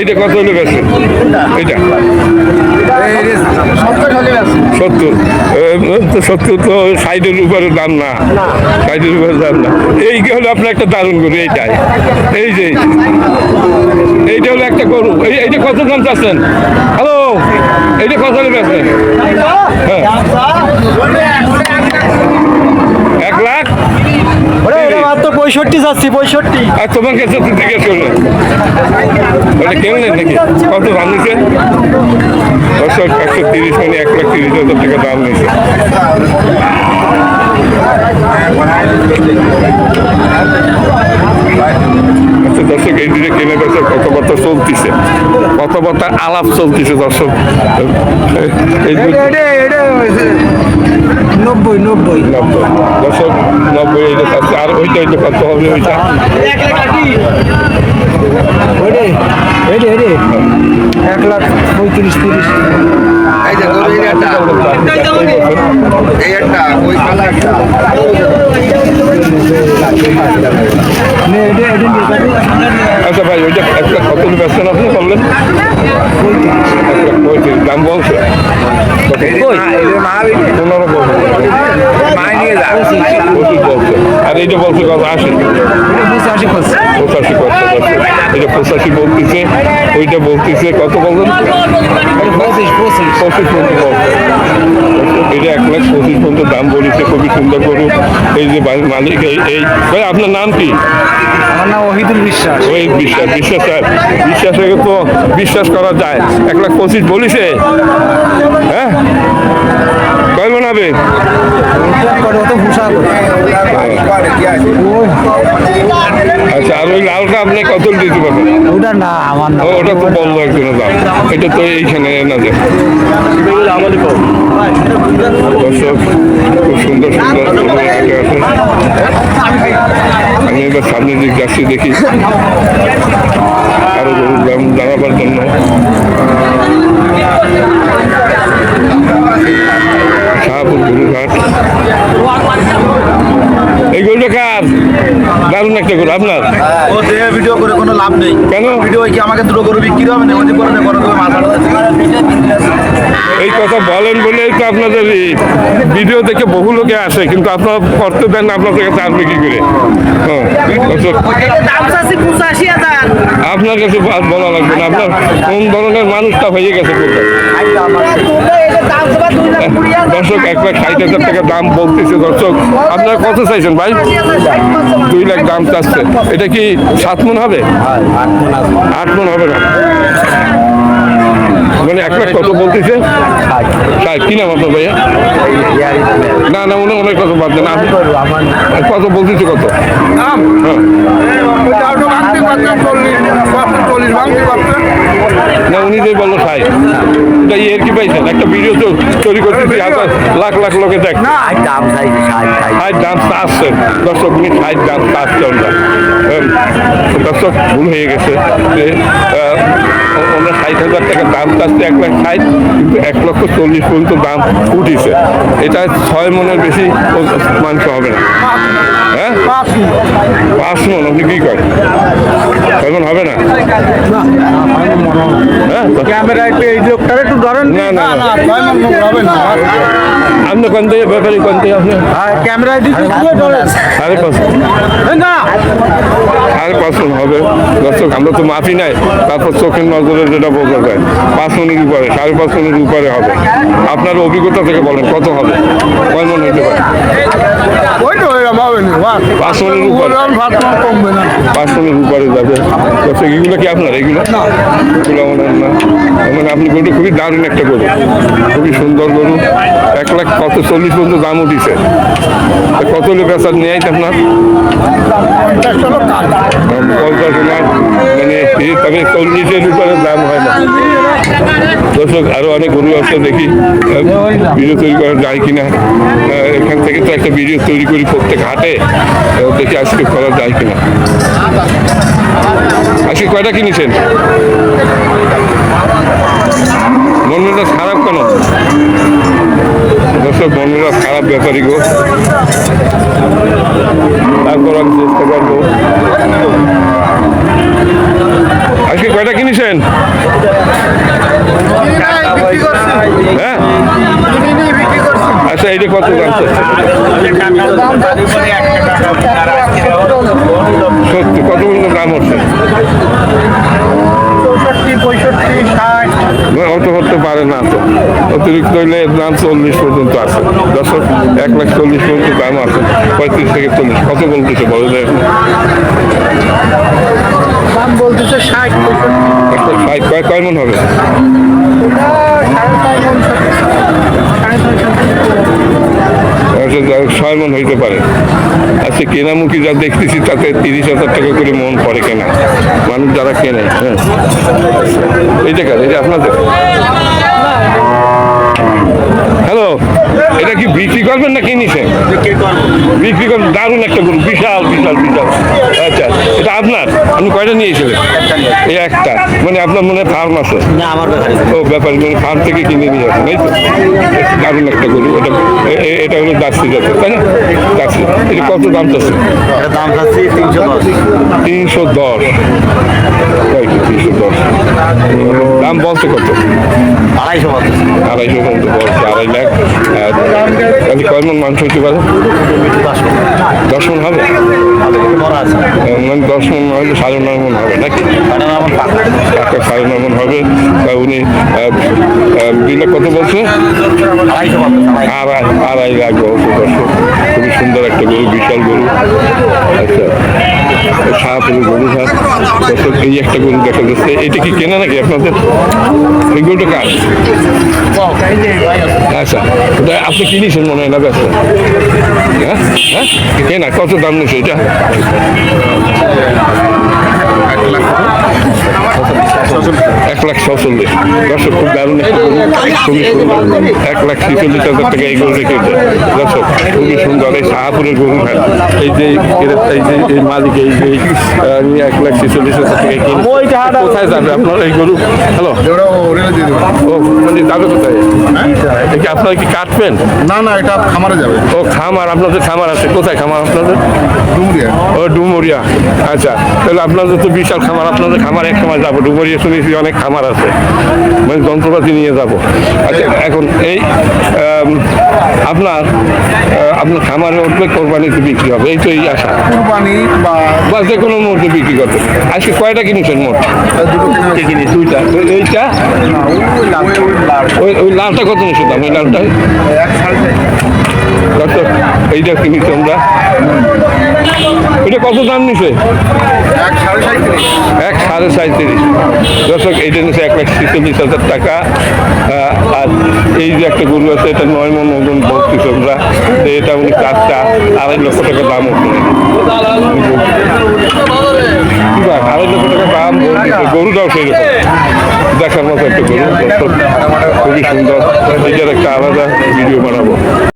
এইটা কত হলে বেশি এটা সত্তর। সত্তর তো ষাটের উপরে দাম না। ষাটের উপরে দাম না। এই হলো? আপনার একটা দারুণ গরু, এইটাই। এই যে, এইটা হলো একটা গরু। এই, এইটা কত দাম চাচ্ছেন? হ্যালো? এইটা কত হলে বেচবেন হ্যাঁ। এক লাখ? মাত্র পঁয়ষট্টি যাচ্ছি পঁয়ষট্টি। আর তোমার কাছে জিজ্ঞেস করলেন ওটা কেমন নাকি? কত দাম একশো তিরিশ মানে এক লাখ তিরিশ হাজার টাকা দাম নিছে। আচ্ছা দর্শক এই দিনে কেনে বেচে কথাবার্তা চলতেছে। কথাবার্তা আলাপ চলতেছে দর্শক। এই নব্বই নব্বই। নব্বই। দর্শক নব্বই এইটা আছে আর ওইটা ওইটা কত হবে ওইটা। এক লাখ পঁয়ত্রিশ তিরিশ। আচ্ছা ভাই ওইটা একটা কত বেচছেন আপনি বললেন? একটা পঁয়ত্রিশ। দাম বলছে কত? পনেরো আর এইটা বলছে কত আসে পঁচাশি পঁচাশি করছে এটা পঁচাশি বলতেছে ওইটা বলতেছে কত বলছেন? পঁচিশ পঁচিশ। পঁচিশ পর্যন্ত এটা এক লাখ পঁচিশ পর্যন্ত দাম বলেছে খুবই সুন্দর করু এই যে বাড়ির মালিক এই ভাই আপনার নাম কি? আমার নাম ওহিদুল বিশ্বাস। ওই বিশ্বাস বিশ্বাস বিশ্বাসে তো বিশ্বাস করা যায়। এক লাখ পঁচিশ বলিছে। হ্যাঁ কয় মন হবে অত ভূষা করে আচ্ছা আর ওই লালটা আপনি কত দিতে পারবেন? ওটা না আমার না। ওটা তো বলল একজনের দাম। এটা তো এইখানে না যে। দর্শক খুব সুন্দর সুন্দর আমি এবার সামনের দিক যাচ্ছি দেখি। আরও গরুর দাম জানাবার জন্য শাহপুর গরুর হাট এই গরুটা কার দারুণ একটা আপনার? ও দেহে ভিডিও করে কোনো লাভ নেই। কেন? ভিডিও কি আমাকে দুটো গরু বিক্রি হবে না ওই করে করে মাথা এই কথা বলেন বলেই তো আপনাদের ভিডিও দেখে বহু লোকে আসে কিন্তু আপনারা করতে দেন না আপনাদের কাছে আসবে কি করে? হ্যাঁ আপনার কাছে বলা লাগবে না আপনার কোন ধরনের মানুষটা হয়ে গেছে দর্শক এক লাখ ষাট হাজার টাকা দাম বলতেছে দর্শক। আপনারা কত চাইছেন ভাই? দুই লাখ দাম চাচ্ছে। এটা কি সাত মন হবে? আট মন হবে না। মানে এক লাখ কত বলতেছে? কি নাম আপনার ভাইয়া? না না মনে অনেক কথা বাদ দেন আপনি কত বলতেছে কত? হ্যাঁ। না উনি যে বলল ষাট। এটা এর কি পাইছেন? একটা ভিডিও তো তৈরি করতেছি হাজার লাখ লাখ লোকে দেখ। দাম চাইছে ষাট ষাট। দাম চাচ্ছে দর্শক উনি ষাট দাম চাচ্ছে আমরা হ্যাঁ, দর্শক ভুল হয়ে গেছে। যে ওনার ষাট হাজার টাকা দাম চাচ্ছে এক লাখ ষাট কিন্তু এক লক্ষ চল্লিশ পর্যন্ত দাম উঠিছে। এটা ছয় মনের বেশি মাংস হবে না হ্যাঁ পাঁচ মন আপনি কি করেন ছয় মন হবে না হ্যাঁ ক্যামেরা একটু এই লোকটার একটু ধরেন। না না আপনি কোন থেকে ব্যাপারী কোন থেকে আপনি? ক্যামেরা সাড়ে পাঁচ না সাড়ে পাঁচ মন হবে। দর্শক আমরা তো মাপি নাই। তারপর চোখের নজরে যেটা বোঝা যায় পাঁচ মনের উপরে সাড়ে পাঁচ মনের উপরে হবে। আপনার অভিজ্ঞতা থেকে বলেন কত হবে? কয় মন হতে পারে? পাঁচ মনের উপরে। পাঁচ মনের উপরে যাবে। দর্শক এগুলো কি আপনার? এগুলো? এগুলো আমার না। মানে আপনি গরু খুবই দারুণ একটা গরু। খুবই সুন্দর গরু। এক লাখ কত চল্লিশ পর্যন্ত দাম উঠিছে। কত নেয় আপনার? পঞ্চাশ লাখ মানে তবে চল্লিশের উপরে দাম হয় না। দর্শক আরও অনেক গরু আছে দেখি। ভিডিও তৈরি করা যায় কিনা। আহ, এখান থেকে তো একটা ভিডিও তৈরি করি প্রত্যেক হাটে। দেখি আজকে করা যায় কিনা। আজকে কয়টা কিনেছেন? মন খারাপ কেন? দর্শক মন খারাপ ব্যাপারই গো। তারপর আমি চেষ্টা করব। কত দাম সত্যি কত পর্যন্ত দাম হচ্ছে? অত হতে পারে না তো। অতিরিক্ত হইলে দাম চল্লিশ পর্যন্ত আছে। দশক এক লাখ চল্লিশ পর্যন্ত দাম আছে। পঁয়ত্রিশ থেকে চল্লিশ, কত বলতেছে বলো? দাম বলতেছে ষাট পঁয়ষট্টি ষাট কয় কয় মন হবে? আচ্ছা, ছয় মন হইতে পারে। আচ্ছা কেনামুখী যা দেখতেছি তাতে তিরিশ হাজার টাকা করে মন পড়ে কেনা। মানুষ যারা কেনে হ্যাঁ। এইটা কার? এটা আপনাদের হ্যালো এটা কি বিক্রি করবেন না কিনেছেন? বিক্রি করবেন দারুণ একটা গরু বিশাল বিশাল বিশাল। আচ্ছা এটা আপনার? আপনি কয়টা নিয়েছিলেন? এই একটা। মানে আপনার মনে ফার্ম আছে? ও ব্যাপার মানে ফার্ম থেকে কিনে নিয়ে আসেন এই তো? দারুণ একটা গরু এটা এটা হলো জার্সি জাতের তাই না? জার্সি। এটা কত দাম চাচ্ছে দাম চাচ্ছি তিনশো দশ। তিনশো দশ। দশ দাম বলছে কত? আড়াইশো আড়াইশো পর্যন্ত বলছে আড়াই লাখ। তাহলে কয় মন মাংস হতে পারে দশ মন। হবে? মানে দশ মন হলে সাড়ে নয় মন হবে নাকি? টাকা সাড়ে নয় মন হবে। তা উনি আহ, কত বলছে? আড়াই আড়াই লাখ বলছে দর্শক খুবই সুন্দর একটা গরু বিশাল গরু। আচ্ছা। শাহপুরের গরু ঘাট দর্শক, এই একটা গরু দেখা যাচ্ছে। এটা কি কেনা নাকি আপনাদের? এই গরুটা কার? আচ্ছা ওটা আপনি কিনেছেন মনে হয় না ব্যস্ত হ্যাঁ? হ্যাঁ? কেনা, কত দাম নিচ্ছে এটা? এক লাখ ছচল্লিশ দর্শক খুব দারুণ একটা গরু খুবই সুন্দর। এক লাখ ছেচল্লিশ হাজার টাকা এই গরু রেখেছে দর্শক খুবই সুন্দর। এই শাহপুরের গরু ঘাট এই যে এই যে এই মালিক এই যে এক লাখ ছেচল্লিশ হাজার টাকা কিনে কোথায় যাবে আপনার এই গরু? হ্যালো ও মানে যাবে কোথায়? কি আপনারা কি কাটবেন? না না এটা খামারে যাবে। ও খামার আপনাদের খামার আছে। কোথায় খামার আপনাদের? ডুমুরিয়া। ও ডুমুরিয়া। আচ্ছা তাহলে আপনাদের তো বিশাল খামার আপনাদের খামার এক সময় যাব। ডুমুরিয়া শুনেছি অনেক খামার আছে। মানে যন্ত্রপাতি নিয়ে যাব। আচ্ছা এখন এই আপনার আপনার খামারে উঠবে কোরবানিতে বিক্রি হবে এই তো এই আশা। কুরবানি বা বা যে কোনো মুহূর্তে বিক্রি করবে আজকে কয়টা কিনেছেন মোট? দুইটা। ওই- ওই ওই লালটা। কত নিচ্ছে দাম ওই লালটা? দর্শক এইটা কিনেছি আমরা। এটা কত দাম নিছে? এক সাড়ে সাঁত্রিশ দর্শক এইটা নিচ্ছে এক লাখ ছেচল্লিশ হাজার টাকা আর এই যে একটা গরু আছে, এটা নয় মন ওজন বলতেছে আমরা এটা উনি চারটা আড়াই লক্ষ টাকা দাম উঠবে আড়াই লক্ষ টাকা দাম গরুটাও সেই রকম। দেখার মতো একটা গরু। খুবই সুন্দর। এটার একটা আলাদা ভিডিও বানাবো।